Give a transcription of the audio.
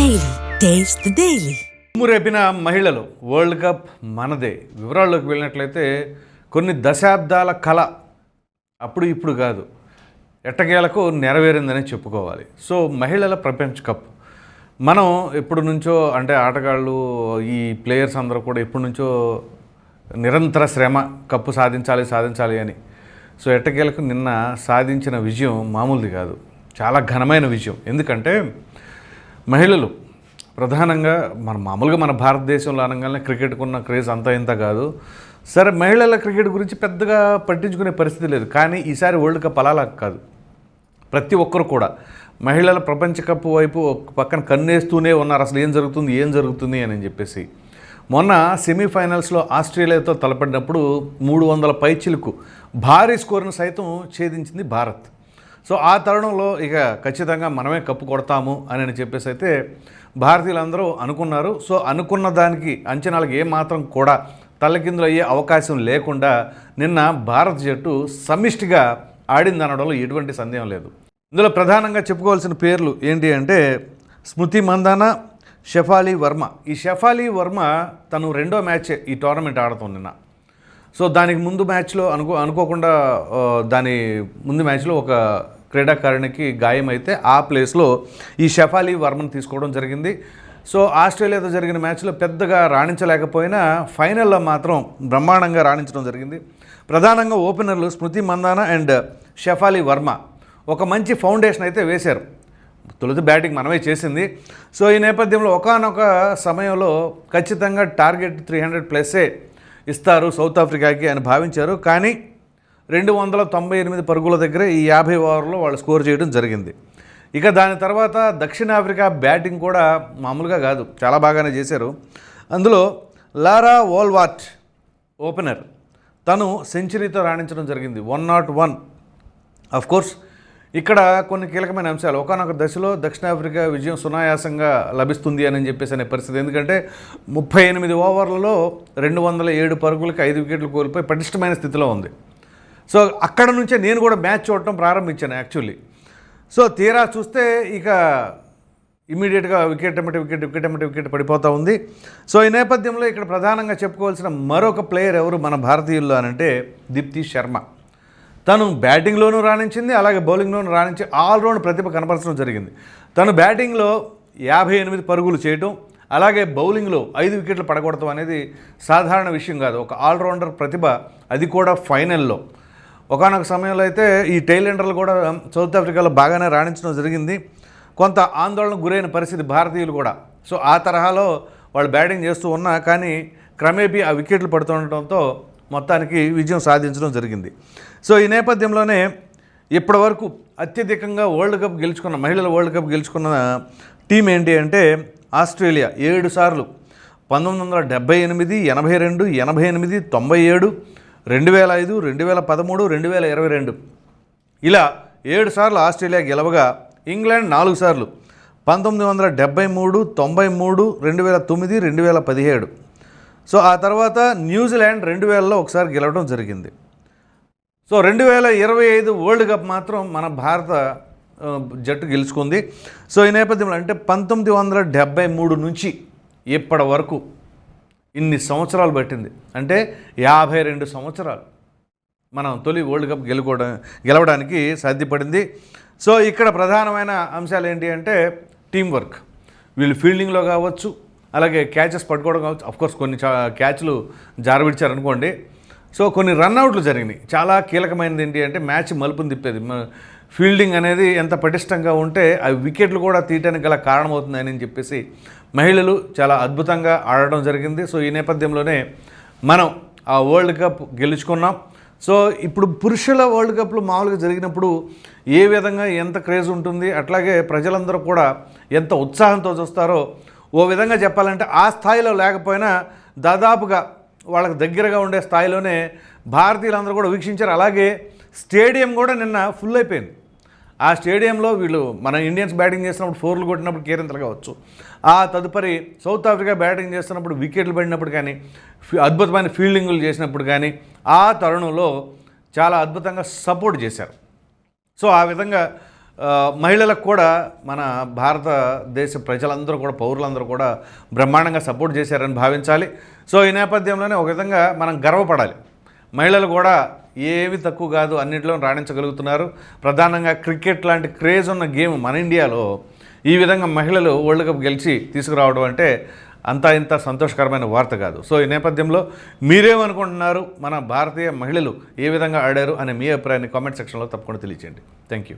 Daily taste daily రేపిన మహిళలు world cup మనదే. వివరాల్లోకి వెళ్ళినట్లయితే కొన్ని దశాబ్దాల కళ అప్పుడు ఇప్పుడు కాదు. ఎట్టకేలకు నెరవేరిందని చెప్పుకోవాలి. సో మహిళల ప్రపంచ కప్. మనం ఎప్పటి నుంచో అంటే ఆటగాళ్ళు ఈ ప్లేయర్స్ అందరూ కూడా ఎప్పటి నుంచో నిరంతర శ్రమ కప్పు సాధించాలి సాధించాలి అని. సో ఎట్టకేలకు నిన్న సాధించిన విజయం మామూలుది కాదు. చాలా ఘనమైన విజయం. ఎందుకంటే మహిళలు ప్రధానంగా మన మామూలుగా మన భారతదేశంలో అనగానే క్రికెట్కు ఉన్న క్రేజ్ అంతా ఇంత కాదు. సరే మహిళల క్రికెట్ గురించి పెద్దగా పట్టించుకునే పరిస్థితి లేదు. కానీ ఈసారి వరల్డ్ కప్ అలా కాదు. ప్రతి ఒక్కరు కూడా. మహిళల ప్రపంచ కప్ వైపు ఒక పక్కన కన్నేస్తూనే ఉన్నారు. అసలు ఏం జరుగుతుంది ఏం జరుగుతుంది అని చెప్పేసి. మొన్న సెమీఫైనల్స్లో ఆస్ట్రేలియాతో తలపడినప్పుడు మూడు వందల పైచిలకు భారీ స్కోర్ను సైతం ఛేదించింది భారత్. సో ఆ తరుణంలో ఇక ఖచ్చితంగా మనమే కప్పు కొడతాము అని అని చెప్పేసి అయితే భారతీయులందరూ అనుకున్నారు. సో అనుకున్న దానికి అంచనాలకు ఏమాత్రం కూడా తల్లకిందులు అయ్యే అవకాశం లేకుండా నిన్న భారత జట్టు సమిష్టిగా ఆడిందనడంలో ఎటువంటి సందేహం లేదు. ఇందులో ప్రధానంగా చెప్పుకోవాల్సిన పేర్లు ఏంటి అంటే స్మృతి మందాన షెఫాలి వర్మ. ఈ షెఫాలి వర్మ తను రెండో మ్యాచ్ ఈ టోర్నమెంట్ ఆడుతుంది నిన్న. సో దానికి ముందు మ్యాచ్లో అనుకో అనుకోకుండా దాని ముందు మ్యాచ్లో ఒక క్రీడాకారునికి గాయమైతే ఆ ప్లేస్లో ఈ షఫాలి వర్మను తీసుకోవడం జరిగింది. సో ఆస్ట్రేలియాతో జరిగిన మ్యాచ్లో పెద్దగా రాణించలేకపోయినా ఫైనల్లో మాత్రం బ్రహ్మాండంగా రాణించడం జరిగింది. ప్రధానంగా ఓపెనర్లు స్మృతి మందాన అండ్ షఫాలి వర్మ ఒక మంచి ఫౌండేషన్ అయితే వేశారు. తొలుత బ్యాటింగ్ మనమే చేసింది. సో ఈ నేపథ్యంలో ఒకానొక సమయంలో ఖచ్చితంగా టార్గెట్ త్రీ హండ్రెడ్ ప్లస్సే ఇస్తారు సౌత్ ఆఫ్రికాకి అని భావించారు. కానీ రెండు వందల తొంభై ఎనిమిది పరుగుల దగ్గర ఈ యాభై ఓవర్లో వాళ్ళు స్కోర్ చేయడం జరిగింది. ఇక దాని తర్వాత దక్షిణాఫ్రికా బ్యాటింగ్ కూడా మామూలుగా కాదు చాలా బాగానే చేశారు. అందులో లారా వోల్వాట్ ఓపెనర్ తను సెంచరీతో రాణించడం జరిగింది one not one. Of course ఇక్కడ కొన్ని కీలకమైన అంశాలు. ఒకనొక దశలో దక్షిణాఫ్రికా విజయం సునాయాసంగా లభిస్తుంది అని చెప్పేసి అనే పరిస్థితి. ఎందుకంటే ముప్పై ఎనిమిది ఓవర్లలో రెండు వందల ఏడు పరుగులకు ఐదు వికెట్లు కోల్పోయి పటిష్టమైన స్థితిలో ఉంది. సో అక్కడ నుంచే నేను కూడా మ్యాచ్ చూడటం ప్రారంభించాను యాక్చువల్లీ సో తీరా చూస్తే ఇక ఇమీడియట్గా వికెట్ ఎమ్మటి వికెట్ వికెట్ ఎమ్మటి వికెట్ పడిపోతూ ఉంది. సో ఈ నేపథ్యంలో ఇక్కడ ప్రధానంగా చెప్పుకోవాల్సిన మరొక ప్లేయర్ ఎవరు మన భారతీయుల్లో అనంటే దీప్తి శర్మ. తను బ్యాటింగ్లోనూ రాణించింది అలాగే బౌలింగ్లోనూ రాణించి ఆల్రౌండ్ ప్రతిభ కనపరచడం జరిగింది. తను బ్యాటింగ్లో యాభై ఎనిమిది పరుగులు చేయటం అలాగే బౌలింగ్లో ఐదు వికెట్లు పడగొడటం అనేది సాధారణ విషయం కాదు. ఒక ఆల్రౌండర్ ప్రతిభ అది కూడా ఫైనల్లో. ఒకనొక సమయంలో అయితే ఈ టైలెండర్లు కూడా సౌత్ ఆఫ్రికాలో బాగానే రాణించడం జరిగింది. కొంత ఆందోళనకు గురైన పరిస్థితి భారతీయులు కూడా. సో ఆ తరహాలో వాళ్ళు బ్యాటింగ్ చేస్తూ ఉన్నా కానీ క్రమేపీ ఆ వికెట్లు పడుతుండటంతో మొత్తానికి విజయం సాధించడం జరిగింది. సో ఈ నేపథ్యంలోనే ఇప్పటివరకు అత్యధికంగా వరల్డ్ కప్ గెలుచుకున్న మహిళల వరల్డ్ కప్ గెలుచుకున్న టీం ఏంటి అంటే ఆస్ట్రేలియా ఏడు సార్లు. పంతొమ్మిది వందల డెబ్బై ఎనిమిది ఎనభై రెండు ఎనభై ఎనిమిది తొంభై ఏడు రెండు వేల ఐదు రెండు వేల పదమూడు రెండు వేల ఇరవై రెండు. ఇలా ఏడు సార్లు ఆస్ట్రేలియా గెలవగా ఇంగ్లాండ్ నాలుగు సార్లు. పంతొమ్మిది వందల డెబ్బై మూడు తొంభై మూడు రెండు వేల తొమ్మిది రెండు వేల పదిహేడు. సో ఆ తర్వాత న్యూజిలాండ్ రెండు వేలలో ఒకసారి గెలవడం జరిగింది. సో రెండు వేల ఇరవై ఐదు వరల్డ్ కప్ మాత్రం మన భారత జట్టు గెలుచుకుంది. సో ఈ నేపథ్యంలో అంటే పంతొమ్మిది వందల డెబ్బై మూడు నుంచి ఇప్పటి వరకు ఇన్ని సంవత్సరాలు పట్టింది. అంటే యాభై రెండు సంవత్సరాలు మనం తొలి వరల్డ్ కప్ గెలుకోవడం గెలవడానికి సాధ్యపడింది. సో ఇక్కడ ప్రధానమైన అంశాలు ఏంటి అంటే టీం వర్క్. వీళ్ళు ఫీల్డింగ్లో కావచ్చు అలాగే క్యాచెస్ పట్టుకోవడం కావచ్చు అఫ్కోర్స్ కొన్ని చా క్యాచ్లు జారవిడిచారనుకోండి సో కొన్ని రన్అట్లు జరిగినాయి. చాలా కీలకమైనది ఏంటి అంటే మ్యాచ్ మలుపుని తిప్పేది. ఫీల్డింగ్ అనేది ఎంత పటిష్టంగా ఉంటే ఆ వికెట్లు కూడా తీయటానికి గల కారణమవుతుందని చెప్పేసి మహిళలు చాలా అద్భుతంగా ఆడడం జరిగింది. సో ఈ నేపథ్యంలోనే మనం ఆ వరల్డ్ కప్ గెలుచుకున్నాం. సో ఇప్పుడు పురుషుల వరల్డ్ కప్లు మామూలుగా జరిగినప్పుడు ఏ విధంగా ఎంత క్రేజ్ ఉంటుంది అట్లాగే ప్రజలందరూ కూడా ఎంత ఉత్సాహంతో చూస్తారో ఓ విధంగా చెప్పాలంటే ఆ స్థాయిలో లేకపోయినా దాదాపుగా వాళ్ళకి దగ్గరగా ఉండే స్థాయిలోనే భారతీయులందరూ కూడా వీక్షించారు. అలాగే స్టేడియం కూడా నిన్న ఫుల్ అయిపోయింది. ఆ స్టేడియంలో వీళ్ళు మన ఇండియన్స్ బ్యాటింగ్ చేసినప్పుడు ఫోర్లు కొట్టినప్పుడు కేరింతలు కావచ్చు. ఆ తదుపరి సౌత్ ఆఫ్రికా బ్యాటింగ్ చేస్తున్నప్పుడు వికెట్లు పడినప్పుడు కానీ అద్భుతమైన ఫీల్డింగులు చేసినప్పుడు కానీ ఆ తరుణంలో చాలా అద్భుతంగా సపోర్ట్ చేశారు. సో ఆ విధంగా మహిళలకు కూడా మన భారతదేశ ప్రజలందరూ కూడా పౌరులందరూ కూడా బ్రహ్మాండంగా సపోర్ట్ చేశారని భావించాలి. సో ఈ నేపథ్యంలోనే ఒక విధంగా మనం గర్వపడాలి. మహిళలు కూడా ఏవి తక్కువ కాదు అన్నింటిలో రాణించగలుగుతున్నారు. ప్రధానంగా క్రికెట్ లాంటి క్రేజ్ ఉన్న గేమ్ మన ఇండియాలో ఈ విధంగా మహిళలు వరల్డ్ కప్ గెలిచి తీసుకురావడం అంటే అంతా ఇంత సంతోషకరమైన వార్త కాదు. సో ఈ నేపథ్యంలో మీరేమనుకుంటున్నారు? మన భారతీయ మహిళలు ఏ విధంగా ఆడారు అనే మీ అభిప్రాయాన్ని కామెంట్ సెక్షన్లో తప్పకుండా తెలియచేయండి. Thank you.